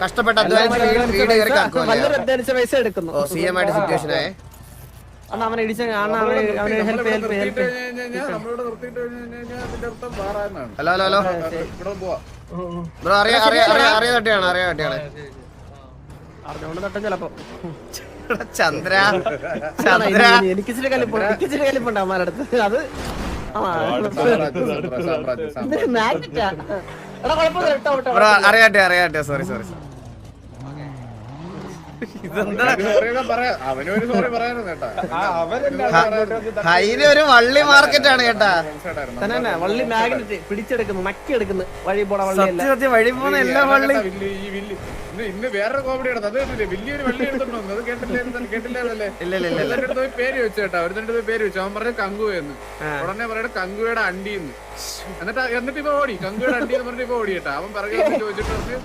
കഷ്ടപ്പെട്ട് അധ്വാനിച്ച് പൈസ എടുക്കുന്നു സി എം ആയിട്ട് സിറ്റുവേഷൻ ആയേ. അന്ന് അവനെ ഇടിച്ച ഹലോ ഹലോ ഹലോ. ബ്രോ അറിയാ അറിയാ അറിയാ അറിയാ തട്ടിയാണ്? അറിയാ തട്ടിയാണ്? അറിഞ്ഞോണ്ട് തട്ടും ചിലപ്പോ. ചന്ദ്ര. ചന്ദ്ര. എനിക്ക് ഇച്ചിരി കലിപ്പുണ്ട് എനിക്ക് ഇച്ചിരി കലിപ്പുണ്ട് അമ്മാരുടെ അടുത്ത്. അത് അറിയാട്ടെ അറിയാട്ടെ സോറി സോറി സോറി ഹൈന് ഒരു വള്ളി മാർക്കറ്റ് ആണ് കേട്ടാ. തന്നെ വള്ളി മാഗ്നറ്റ് പിടിച്ചെടുക്കുന്നു നക്കി എടുക്കുന്നു വഴി പോണ വള്ളിയല്ല? സത്യം വഴി പോകുന്ന എല്ലാ വള്ളി. ഇന്ന് ഇന്ന് വേറൊരു കോമഡി ആണ് അത് കേട്ടില്ലേ? വലിയൊരു വള്ളി എടുത്തോണ്ട് അത് കേട്ടില്ലേ കേട്ടില്ലേ അടുത്ത് പോയി പേര് വെച്ചു കേട്ടോ ഒരുത്തന്റെ പോയി പേര് വെച്ചു അവൻ പറഞ്ഞു കങ്കുവെന്ന് ഉടനെ പറയണ കങ്കുവയുടെ അണ്ടിന്ന് എന്നിട്ട് എന്നിട്ട് ഇപ്പൊ ഓടി കങ്കുവയുടെ അണ്ടി എന്ന് പറഞ്ഞിട്ട് ഇപ്പൊ ഓടി കേട്ടാ. അവൻ പറഞ്ഞു ചോദിച്ചിട്ട്